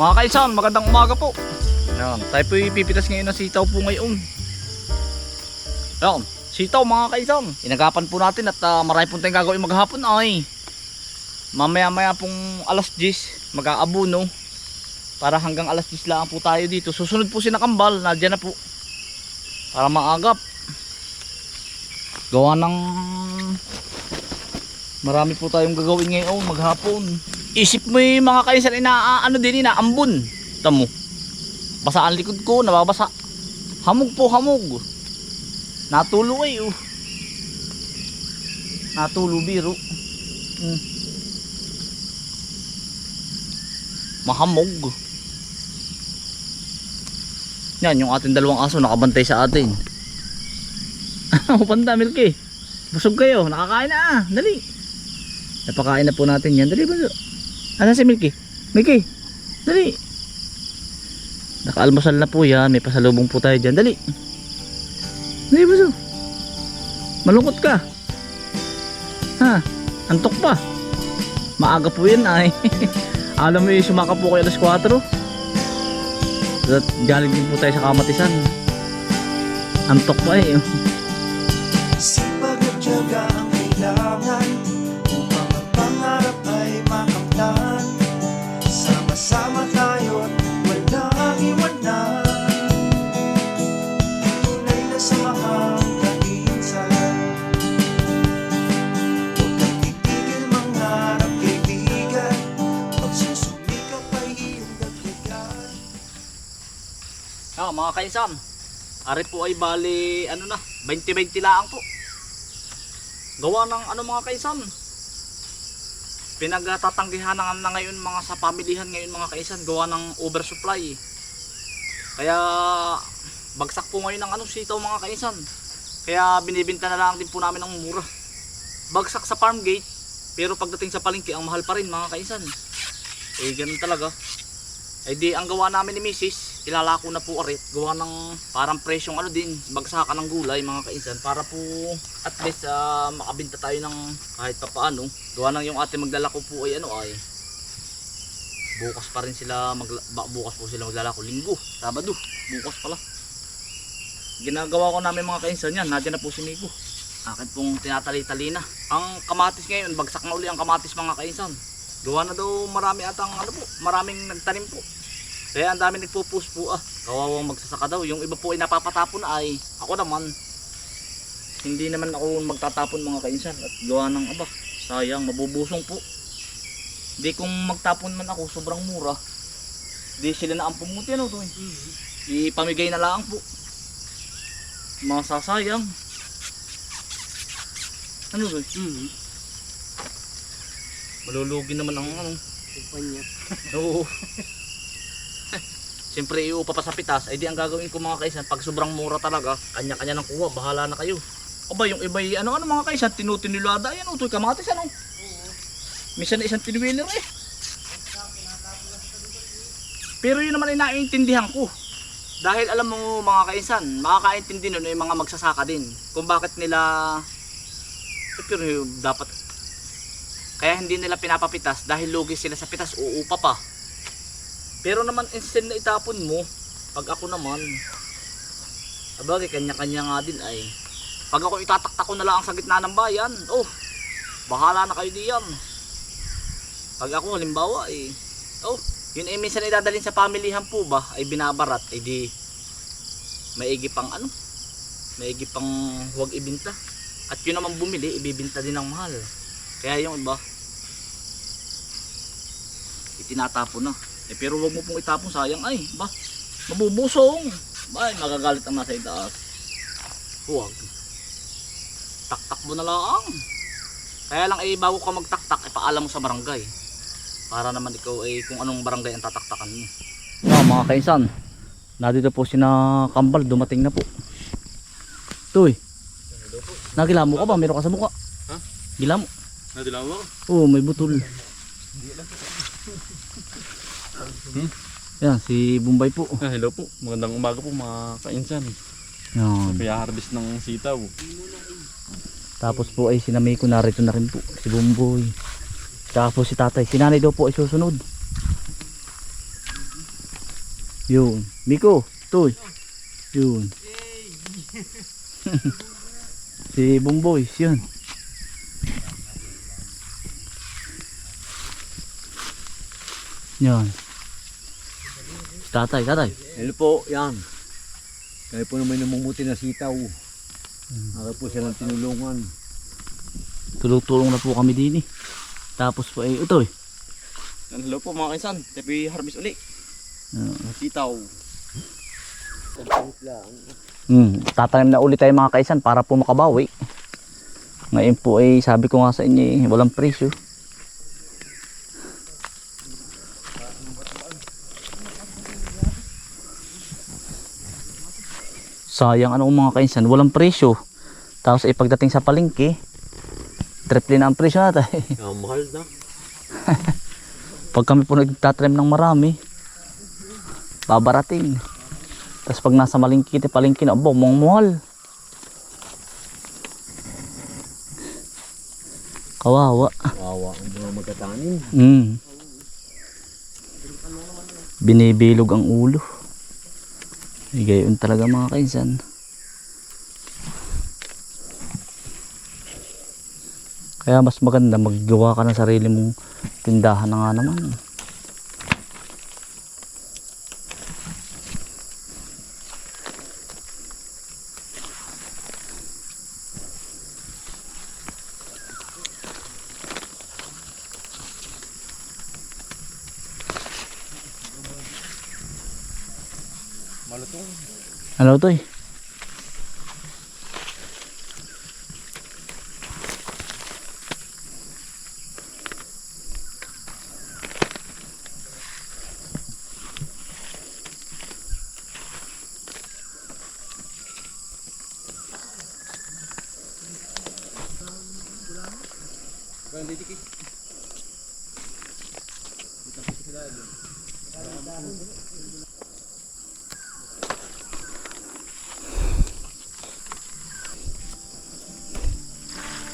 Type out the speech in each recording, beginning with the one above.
Mga kaisan, magandang umaga po. Yan, tayo po ipipitas ngayon ng sitaw po ngayon. Yan, sitaw mga kaisan. Inagapan po natin at ah, marami po tayong gagawin maghapon ay. Mamaya maya pong alas 10, mag-aabuno. Para hanggang alas 10 lang po tayo dito. Susunod po si Nakambal, nadyan na po. Para maagap. Gawa ng Marami po tayong gagawin ngayon maghapon. Isip mo yung mga kaisan ina ano din inaambon. Tamo. Basa ang likod ko, nababasa. Hamog po, hamog. Natulo ay oh. Natulo biro. Hmm. Mahamog. Yan, yung ating dalawang aso nakabantay sa atin. Ano panda, Milky? Busog kayo, nakakain na ah. Dali. Napakain na po natin yan. Dali ba? Asan si Milky? Milky, dali. Nakaalmusal na po yan. May pasalubong po tayo dyan. Dali. Dali ba? Malungkot ka. Ha? Antok pa. Maaga po yan ay. Alam mo yung sumaka po kayo alas 4. At galing din po tayo sa kamatisan. Antok pa eh. Mga kainsan. Ari po ay bali, ano na, 20-20 lang po. Gawa ng ano mga kaisan. Pinagtatanggihan na, na ngayon mga sa pamilihan ngayon mga kaisan, gawa ng oversupply. Kaya bagsak po ngayon ng ano sitaw mga kaisan. Kaya binibinta na lang din po namin ng mura. Bagsak sa farm gate, pero pagdating sa palengke ang mahal pa rin mga kaisan. Eh ganun talaga. Eh di ang gawa namin ni Mrs. Ilalako na po arit. Gawa ng parang presyong ano din, bagsakan ng gulay mga kainsan. Para po at least ah, makabinta tayo ng kahit pa paano. Gawa ng yung ate maglalako po ay ano ay. Bukas pa rin sila, ba- bukas po sila maglalako. Linggo, Sabado, bukas pala. Ginagawa ko namin mga kainsan yan. Nandiyan na po si Migo. Akin pong tinatali-tali na. Ang kamatis ngayon, bagsak na uli ang kamatis mga kainsan. Gawa na daw marami atang ano po, maraming nagtanim po. Kaya ang dami nagpo-post po ah. Kawawang magsasaka daw. Yung iba po ay napapatapon ay ako naman hindi naman ako magtatapon mga kainsan at gawa ng aba. Sayang, mabubusong po. Di kung magtapon man ako sobrang mura. Di sila na ang pumuti ano to. eh. Ipamigay na lang po. Masasayang. Ano ba? Hmm. Malulugi naman ang ano. Kumpanya. Oo. Siyempre iupa pa sa pitas, ay di ang gagawin ko mga kaisan, pag sobrang mura talaga, kanya-kanya ng kuha, bahala na kayo. Aba, yung iba ano ano mga kaisan, tinutinilada, yan utoy kamatis ano. Minsan na isang tinwheeler eh. Pero yun naman ay naiintindihan ko. Dahil alam mo mga kaisan, makakaintindi nun yung mga magsasaka din. Kung bakit nila, eh, pero dapat kaya hindi nila pinapapitas dahil lugi sila sa pitas, uupa pa. Pero naman instead na itapon mo, pag ako naman, abagay kanya-kanya nga din ay. Pag ako itataktak ko na lang sa gitna ng bayan, oh, bahala na kayo diyan. Pag ako halimbawa eh, oh, yun ay minsan idadalhin sa pamilihan po ba, ay binabarat, ay di, maigi pang ano, maigi pang huwag ibinta. At yun naman bumili, ibibinta din ng mahal. Kaya yung iba, itinatapon na. Eh pero wag mo pong itapon sayang ay, ba? Mabubusong. Ba, magagalit ang nasa itaas. Huwag. Taktak mo na lang. Kaya lang ay bago ka magtaktak, ipaalam mo sa barangay. Para naman ikaw ay kung anong barangay ang tataktakan mo. Yeah, mga kainsan, nandito po si na Kambal, dumating na po. Tuy, nagilamo ka ba? Meron ka sa mukha? Ha? Gilamo? Nadilaw ako. Oo, may butol. Yan, si Bombay po. Ah, hello po. Magandang umaga po mga kainsan. Yan. Kaya harvest ng sitaw. Tapos po ay sinamay ko narito na rin po. Si Bumboy. Tapos si tatay. Si nanay daw po ay susunod. Yun. Miko, Toy. Yun. si Bumboy, yun. Yan. Tatay, tatay. Hello po, yan. Kaya po naman namumuti na sitaw. Ako po siya ng tinulungan. Tulong-tulong na po kami din eh. Tapos po eh, ito eh. Hello po mga kaisan. Tabi harvest uli. Uh, Sitaw. Hmm, tatanim na ulit tayo mga kaisan para po makabawi. Ngayon po ay sabi ko nga sa inyo eh, walang presyo. Sayang ano mga kaisan, walang presyo. Tapos ay pagdating sa palengke, triple na ang presyo natin. Ah, mahal na. pag kami po nagtatrim ng marami, babarating. Tapos pag nasa malingki, palingki na, abo, mong mahal. Kawawa. Wawa ang mga magkatanim. Mm. Binibilog ang ulo. Ay, gayon talaga mga kainsan. Kaya mas maganda maggawa ka ng sarili mong tindahan na nga naman. Ano to eh?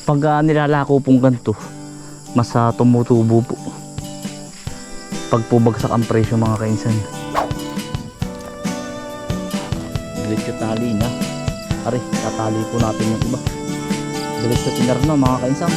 Pag ah, nilalako pong ganito, mas ah, tumutubo po. Pag po bagsak ang presyo mga kainsan. Diretso tali na. Ari, tatali po natin yung iba. Diretso tinar na mga kainsan.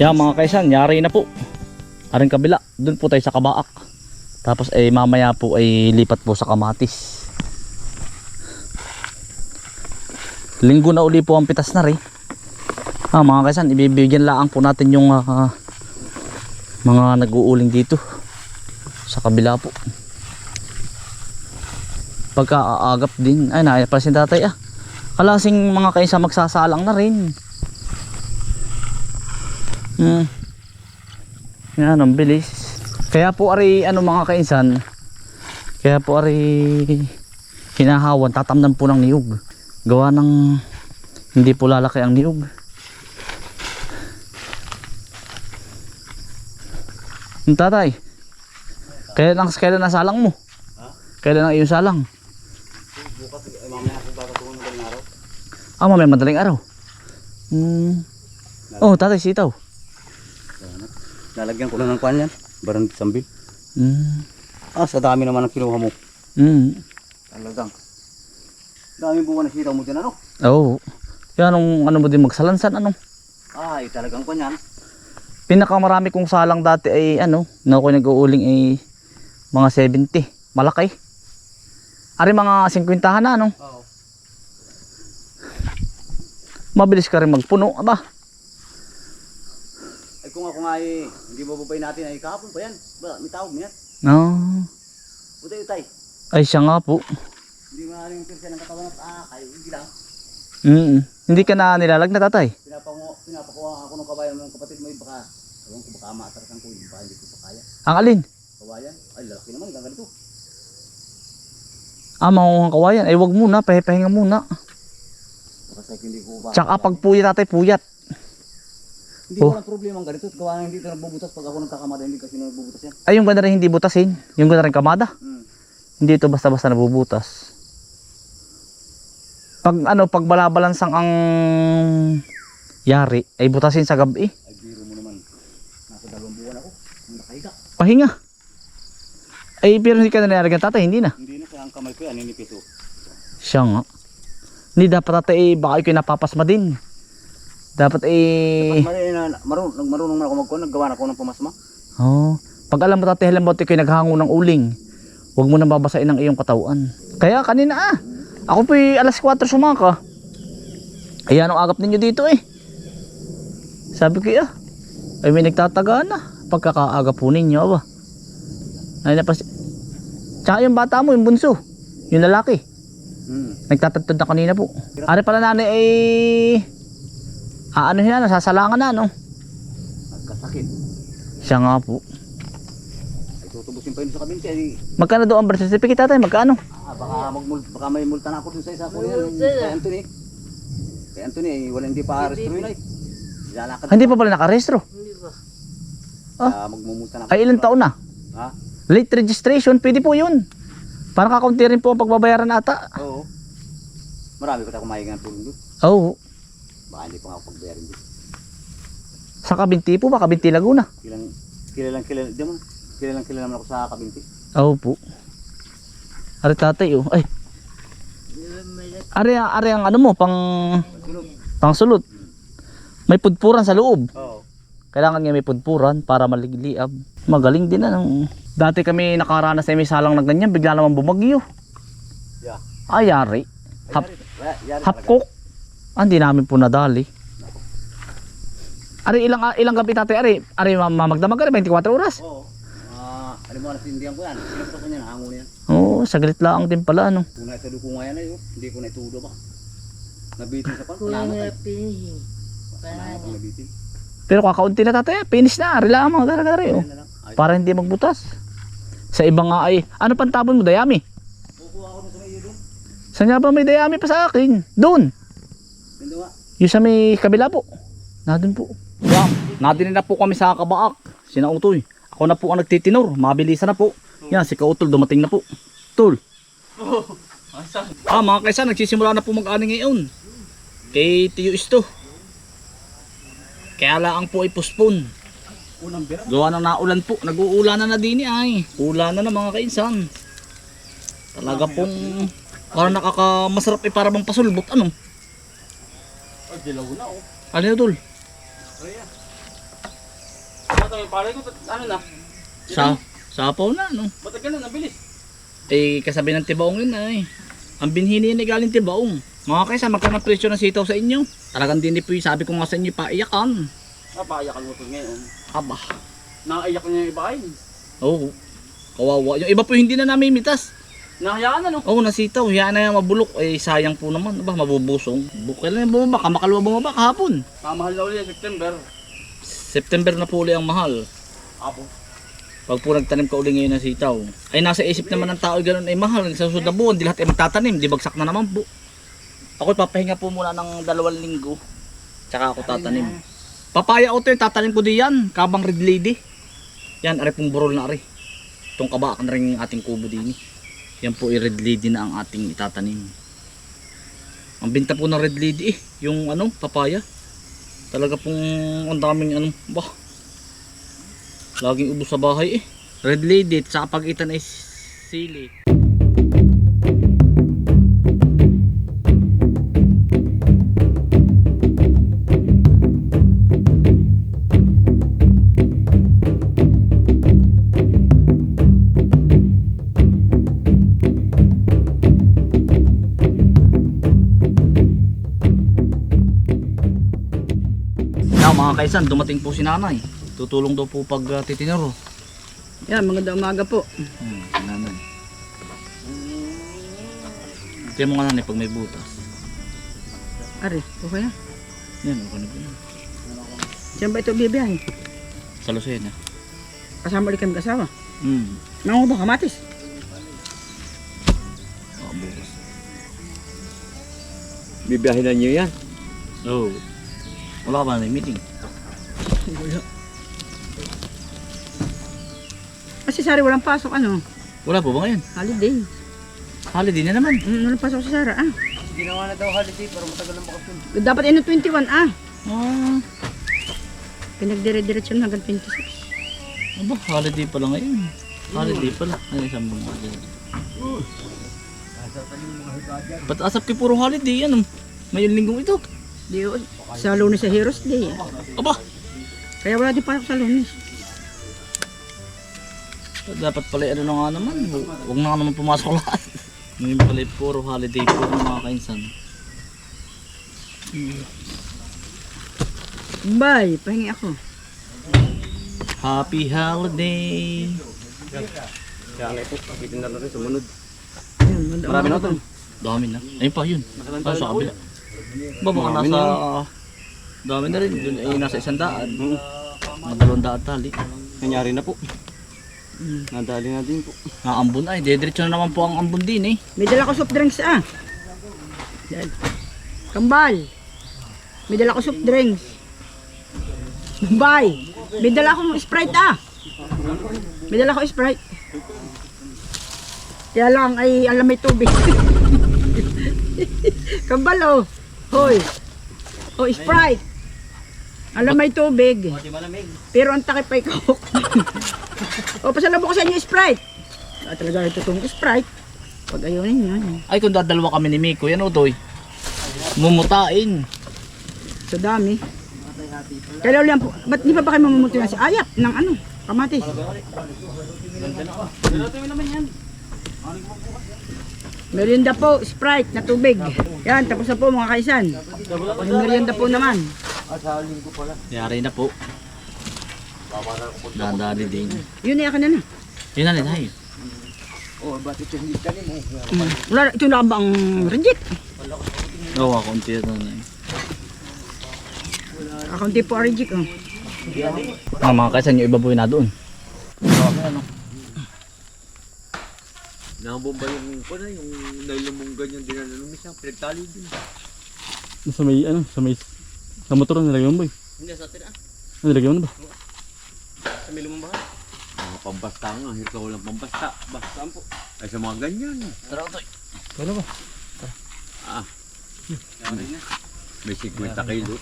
Yan mga kaisan, yari na po. Aring kabila, dun po tayo sa kabaak. Tapos eh mamaya po ay lipat po sa kamatis. Linggo na uli po ang pitas na rin. Ah, mga kaisan, ibibigyan lang po natin yung ah, mga nag-uuling dito. Sa kabila po. Pagka aagap din, ay na, pala si tatay ah. Kalasing mga kaisa magsasalang na rin. Hmm. Yan, ang bilis. Kaya po ari ano mga kainsan, kaya po ari hinahawan, tatamnan po ng niyog. Gawa ng hindi po lalaki ang niyog. Yung tatay, kailan ang kailan ang salang mo? Kailan ang iyong salang? Ah, mamaya madaling araw. Hmm. Oh, tatay, sitaw. Lalagyan ko lang ng kwan yan. Barang sambil. Hmm. Ah, sa dami naman ang kinuha mo. Hmm. Talagang. Dami buwan na sitaw mo dyan ano? Oo. Yan ang ano mo din magsalansan ano. Ay, talagang kwan yan. Pinakamarami kong salang dati ay ano, na ako nag-uuling ay mga 70. Malaki. Ari mga 50 na ano. Oo. Mabilis ka rin magpuno, aba. Ay kung ako nga ay, hindi bababay natin ay kahapon pa yan. Ba, may tawag yan. No. Utay, utay. Ay siya nga po. Hindi yung pirsa ng katawan at ah, kayo, hindi lang. Mm. Hindi ka na nilalag na tatay. Pinapangu, pinapakuha ako ng kabayan ng kapatid mo, eh, baka Ewan ko baka maatarasan ko yun. Baka hindi ko pa kaya. Ang alin? Kawayan. Ay, lalaki naman. Hanggang ganito. Ah, mangungang kawayan. Ay, wag muna. Pahipahinga muna. Basta hindi ko pa. Tsaka pag puyat tatay, puyat. Hindi Oh. ko lang problema ang ganito. Gawa na hindi ito nagbubutas pag ako nagkakamada. Hindi kasi nagbubutas yan. Ay, yung ganda rin hindi butasin. Yung ganda rin kamada. Hmm. Hindi ito basta-basta nabubutas. Pag ano, pag balabalansang ang yari, ay butasin sa gabi. Ay, biro mo naman. Nasa dalawang buwan ako. Nakahiga. Pahinga. Ay, pero hindi ka na nilalagyan tatay, hindi na. Hindi na kaya ang kamay ko yan. Ninipis oh. Siya nga. Hindi dapat tatay, eh, baka ikaw napapasma din. Dapat eh... Na marunong, marunong man ako magkuhan. Naggawa na ako ng pamasma. Oh, pag alam mo tatay, alam mo ikaw naghango ng uling, huwag mo nang babasain ang iyong katawan. Kaya kanina ah, ako po alas 4 sumaka. Ayan ang agap ninyo dito eh. Sabi ko ah, ay may nagtataga na. Pagkakaaga po ninyo, aba. Ay napas... Tsaka yung bata mo, yung bunso. Yung lalaki. Hmm. Nagtatagtad na kanina po. Ari pala nanay ay... Ah, ano yan, nasasalangan na, no? Nagkasakit. Siya nga po. Ay, tutubusin pa yun sa kabinti. Ay, Magkano doon ang birth certificate tatay? Magkano? ah, baka, magmul baka may multa na ako dun sa isa ko yan. Kay Anthony. Kay Anthony, ay, wala hindi pa arresto yun ay. Lalakad Hindi pa pala nakarehistro. Ah, magmumulta na ako. Ay ilang taon na? Ha? Late registration, pwede po yun. Para kakaunti rin po ang pagbabayaran ata. Oo. Marami ko tayo kumahinga ng tulong doon. Oo. Oh, Baka hindi pa nga ako pagbayarin doon. sa Kabinti po ba? Kabinti Laguna. Kilang, kilalang kilala, di mo, kilalang kilala naman ako sa kabinti. Oo po. Ari tatay oh. Ay. Ari, ari ang ano mo, pang, pang sulot. May pudpuran sa loob. Oo. Kailangan nga may pudpuran para maligliab. Magaling din ano. Dati kami nakaranas na may salang na ganyan, bigla naman bumagyo. Yeah. Ay, yari. Hap, Wala, yari half talaga. cook. Ah, hindi namin po nadali. Ari, ilang, ilang gabi tatay, ari, ari, mamagdamag, ari, 24 oras. Oo. Ah, alam mo, nasindihan ko yan. Sinapos ko niyan, hango niyan. Oo, saglit lang din pala, ano. Kung naitulo ko nga yan ay, oh. hindi ko naitulo ba? Nabitin sa pan, na ay. pinihin. Pero kakaunti na tatay, finish na, ari lang, mga gara-gara, oh. Yan na lang. Ay, Para hindi magbutas. Sa iba nga ay, ano pang tapon mo, dayami? kukuha ako dun sa may iyo doon. Saan nga ba may dayami pa sa akin? Doon. Yung sa may kabila po. Nandun po. Yan. Nadin na po kami sa kabaak. Sinautoy. Ako na po ang nagtitinor. Mabilisan na po. Yan, si Kautol dumating na po. Tol. Ah, mga kaisa, nagsisimula na po mag-ani ngayon. Kay Tiyo Isto. Kaya lang po ay postpone. Gawa ng naulan po. Nag-uulan na na din ay. Ulan na na mga kainsan. Talaga pong parang nakakamasarap eh para bang pasulbot. Ano? Ay, dilaw na oh. Ano yun, Tol? Ano tayo, pare ko, ano na? Sa, sapaw na, no? Matagal na, nabilis. Eh, kasabi ng tibaong yun ay. Ang binhini ni galing tibaong. Mga kaysa, magkano presyo ng sitaw sa inyo? Talagang din po yung sabi ko nga sa inyo, paiyakan. Napayakan mo ito ngayon. Aba. Nakaiyak niya yung iba ay. Oo. Kawawa. Yung iba po hindi na namimitas. Nakayaan na no? Oo, nasitaw. Yan na yung mabulok. Eh, sayang po naman. Aba, mabubusong. Bukil na yung bumaba. Kamakalwa bumaba kahapon. Mamahal na ulit September. September na po uli ang mahal. Apo. Pag po nagtanim ka uli ngayon ng sitaw. Ay, nasa isip naman ng tao ganun ay mahal. Sa susunod na buwan, di lahat ay magtatanim. Di bagsak na naman po. Ako papahinga po muna ng dalawang linggo. Tsaka ako tatanim. Papaya o to yung tatanim ko diyan. Kabang red lady. Yan, ari pong burol na ari. Itong kabak na rin ating kubo din. Yan po ay red lady na ang ating itatanim. Ang binta po ng red lady eh. Yung ano, papaya. Talaga pong ang daming ano, bah. Laging ubos sa bahay eh. Red lady, sa pagitan ay sili. Mga kaisan, dumating po si nanay. Tutulong daw po pag uh, titinuro. Yan, magandang umaga po. Hmm, nanay. Ito mo nga nanay pag may butas. Ari, okay na. Yan, okay na po yan. Saan ba ito bibiyahe? Sa Lucena. Kasama ulit kami kasama. Hmm. Nangungo ba kamatis? Oh, bukas. Bibiyahin na niyo yan. Oo. Oh. Wala ka ba na meeting? Kasi Sari walang pasok ano. Wala po ba ngayon? Holiday. Holiday na naman. Mm, walang pasok si Sara ah. Ginawa na daw holiday para matagal ang bakasyon. Dapat ino 21 ah. Ah, Pinagdire-diretso na hanggang 26. aba, holiday pala ngayon. Holiday pala. Ay, isang mga Ba't asap kayo puro holiday? Ano? Ngayon linggong ito. Di. Sa lunes sa Heroes Day. Aba, Kaya wala din pasok sa lunes. dapat pala ano na nga naman. Hu- Huwag na nga naman pumasok lahat. Ngayon pala puro holiday po ng mga kainsan. Bye, pahingi ako. Happy holiday! Kaya nga ito, bitin na rin sumunod. Marami na ito. Dami na. Ayun pa, yun. Ah, sa kabila. Ba, baka nasa... Dami na rin. Yun ay nasa isang daan. Mga dalawang daan tali. Nangyari na po. Nadali na din po. Ang ambon ay, dediretso na naman po ang ambon din eh. May dala ko soft drinks ah. Yan. Kambal. May dala ko soft drinks. Bye. May dala akong Sprite ah. May dala ko Sprite. Kaya lang ay alam may tubig. Kambal oh. Hoy. Oh, Sprite. Alam may tubig. Di malamig. Pero ang takip ay kahok. o, pasalabo ko sa inyo Sprite. Ah, talaga ito itong Sprite. Pag ayaw ninyo. yan. Ay, kung dadalawa kami ni Miko, yan utoy. Mumutain. Sa dami. Kailan lang po, ba't di pa ba kayo mamumuti na si Ayat ng ano, kamatis? Merienda po, Sprite na tubig. Yan, tapos na po mga kaisan. Yung merienda po naman. Yari na po. Dadali din. Yun na akin na na. Yun na rin tayo. Oh, ba't ito hindi ka rin eh? Wala, ito na ba ang reject? Oo, ako unti na na eh. Akaunti po ang reject. Oh. Ah, mga kaisan, yung iba po yun na doon. Nabomba yung ko na, yung nailumong ganyan din na lumis siya. Pinagtali din. Sa may ano, sa may sa motor na nilagay mo boy. Hindi sa atin ah. Ano nilagay mo na ba? Sa may lumang bahay. Mga pambasta nga, hirap ka walang pambasta. Ba, Saan po? ay sa mga ganyan. Tara, utoy. Wala ba? Yari na. May 50 kilo.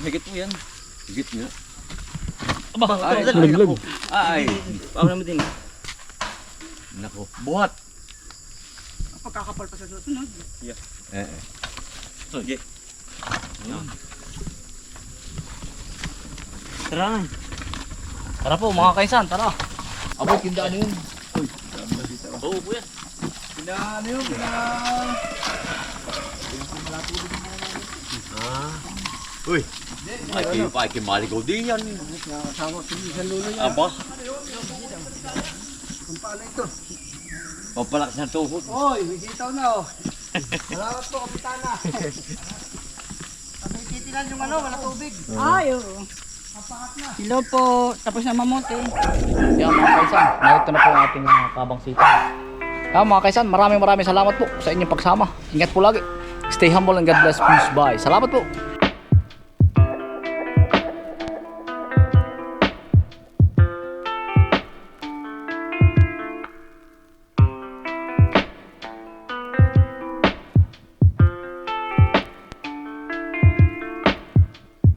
Higit po yan. Higit nga. Aba, Ay, Nalaglag. Ay, paano mo din? Nako, buhat. Pagkakapal pa sa susunod. Eh, eh. Sige. Tara na. Tara po, mga kaisan, tara. Aboy, tindaan yun. Oo, kuya. Pina, ano yun? Pina... Ah. Uy. Ay, kayo pa, ay kimaligaw din yan. Nakakasama ko sa lulo yan. Aba, Kung paano ito? Papalakas na tuhod. Hoy, may sitaw na oh. Salamat po, kapitana. Kami titilan yung ano, wala tubig. Ay, oo. Hello po, tapos na mamote. Yan mga kaisan, narito na po ang ating uh, kabang sita. Yan mga kaisan, maraming maraming salamat po sa inyong pagsama. Ingat po lagi. Stay humble and God bless. Peace. Bye. Salamat po.